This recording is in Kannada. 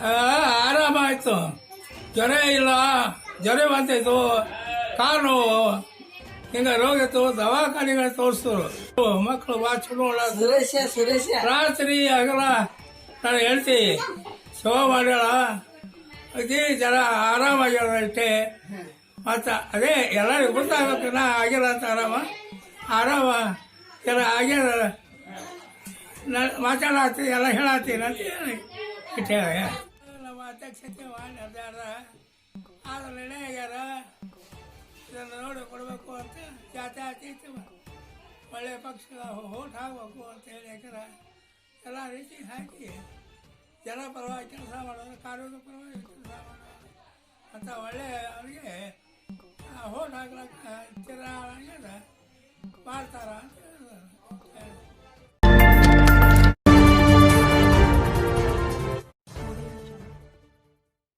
ಆರಾಮಾಯ್ತು ಜ್ವರ ಇಲ್ಲ ಜ್ವರ ಬಂದಿತ್ತು ಕಾಲು ನೋವು ಹಿಂಗ ರೋಗ ಇತ್ತು ದವಾಖಾನೆಗಳು ತೋರಿಸಿದ್ರು ಮಕ್ಕಳು ಸುರೇಶ ಸುರೇಶ. ರಾತ್ರಿ ಆಗಲ್ಲ. ನಾನು ಹೇಳ್ತೀನಿ ಶೋ ಮಾಡ್ಯಾಳ. ಅದೇ ಜನ ಆರಾಮಾಗ್ಯಾರ ಅಷ್ಟೇ. ಮತ್ತು ಅದೇ ಎಲ್ಲರಿಗೂ ಗೊತ್ತಾಗಬೇಕು ನಾ ಆಗಿಲ್ಲ ಅಂತ ಆರಾಮ. ಆರಾಮ ಎಲ್ಲ ಆಗ್ಯಾರ ಮಾತಾಡತ್ತಿ ಮಾತಾಡತ್ತೀನಿ ಎಲ್ಲ ಹೇಳತ್ತೀನಿ ಅಂತ ಹೇಳಿ ಇಟ್ಟು ಹೇಳ ನಮ್ಮ ಅಧ್ಯಕ್ಷತೆ ಮಾಡಿ ನಡೆದಾರ ಆದ್ರೆ ನಿರ್ಣಯ ಆಗ್ಯಾರ ಇದನ್ನು ನೋಡಿ ಕೊಡಬೇಕು ಅಂತ ಜಾತಿ ಆತೈತಿ ಒಳ್ಳೆಯ ಪಕ್ಷ ಓಟ್ ಆಗಬೇಕು ಅಂತ ಹೇಳಿ ಯಾಕಂದ್ರೆ ಎಲ್ಲ ರೀತಿ ಹಾಕಿ ಜನ ಪರವಾಗಿ ಕೆಲಸ ಮಾಡೋದು ಕಾನೂನು ಪರವಾಗಿ ಕೆಲಸ ಮಾಡೋದು ಅಂತ ಒಳ್ಳೆಯ ಅವರಿಗೆ ಓಟ್ ಹಾಕ್ಲಕ್ಕ ಚಿರ ಮಾಡ್ತಾರ ಅಂತ